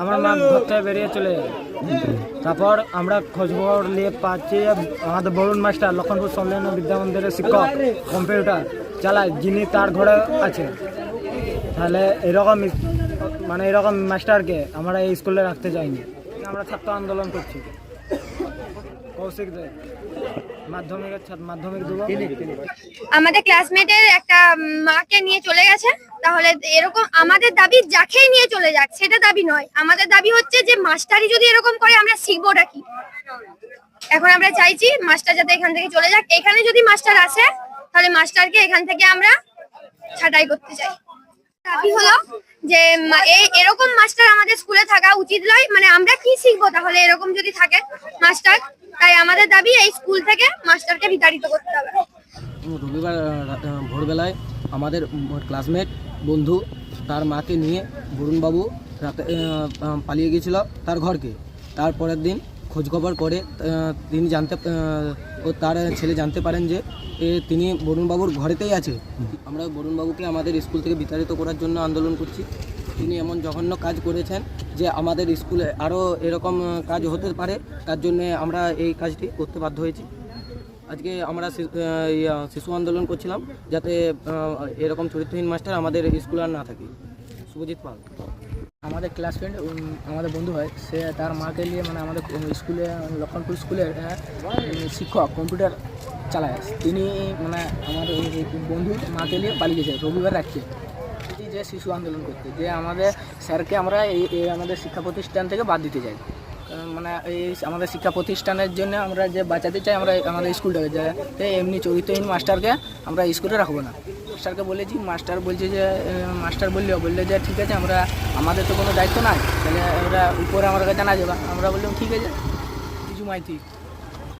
আমার মা ঘর থেকে বেরিয়ে চলে। যায় তারপর আমরা খোঁজখবর নিয়ে পাচ্ছি আমাদের বরুণ মাস্টার লক্ষণপুর সম্মেলন বিদ্যা মন্দিরের শিক্ষক কম্পিউটার চালায় যিনি তার ঘরে আছে। তাহলে এরকম মানে এরকম মাস্টারকে আমরা এই স্কুলে রাখতে চাইনি। আমরা ছাত্র আন্দোলন করছি। কৌশিক দে। মাধ্যমিকের ছাত্র মাধ্যমিক দেবো? আমাদের ক্লাসমেটের একটা মাকে নিয়ে চলে গেছে। তাহলে এরকম আমাদের দাবি যাকেই নিয়ে চলে যাক সেটা দাবি নয়। আমাদের দাবি হচ্ছে যে মাস্টারই যদি এরকম করে আমরা শিখবোটা কি? এখন আমরা চাইছি মাস্টার যাতে এখান থেকে চলে যাক। এখানে যদি মাস্টার আসে তাহলে মাস্টারকে এখান থেকে আমরা ছাঁটাই করতে চাই। দাবি হলো যে মা- এই এরকম মাস্টার আমাদের স্কুলে থাকা উচিত নয়। মানে আমরা কি শিখব তাহলে এরকম যদি থাকে মাস্টার? তাই আমাদের দাবি এই স্কুল থেকে মাস্টারকে বিতাড়িত করতে হবে। রবিবার ভোরবেলায় আমাদের ক্লাসমেট বন্ধু তার মাকে নিয়ে বরুণবাবু রাতে পালিয়ে গিয়েছিল তার ঘরকে। তারপরের দিন খোঁজখবর করে তিনি জানতে ও তার ছেলে জানতে পারেন যে তিনি বরুণবাবুর ঘরেতেই আছে। আমরা বরুণবাবুকে আমাদের স্কুল থেকে বিতাড়িত করার জন্য আন্দোলন করছি। তিনি এমন জঘন্য কাজ করেছেন যে, আমাদের স্কুলে আরও এরকম কাজ হতে পারে, তার জন্যে আমরা এই কাজটি করতে বাধ্য হয়েছি। আজকে আমরা শিশু আন্দোলন করছিলাম যাতে এরকম চরিত্রহীন মাস্টার আমাদের স্কুলে আর না থাকে। শুভজিৎ পাল। আমাদের ক্লাস ফ্রেন্ড আমাদের বন্ধু হয়। সে তার মাকে নিয়ে মানে আমাদের স্কুলে, লক্ষণপুর স্কুলের শিক্ষক কম্পিউটার চালায়। তিনি মানে এই বন্ধু মাকে নিয়ে পালিয়ে গেছে, রবিবার রাখছে যে শিশু আন্দোলন করতে, যে আমাদের স্যারকে আমরা এই এই আমাদের শিক্ষা প্রতিষ্ঠান থেকে বাদ দিতে চাই। মানে এই আমাদের শিক্ষা প্রতিষ্ঠানের জন্য আমরা যে বাঁচাতে চাই, আমরা আমাদের স্কুলটাকে, যে এমনি চরিত্রহীন মাস্টারকে আমরা স্কুলে রাখব না। মাস্টারকে বলেছি, মাস্টার বলছে যে মাস্টার বললেও বললে যে, ঠিক আছে, আমরা, আমাদের তো কোনো দায়িত্ব নাই, তাহলে ওরা উপরে আমার কাছে জানা যাবে। আমরা বললাম, ঠিক আছে, কিছু মাইতি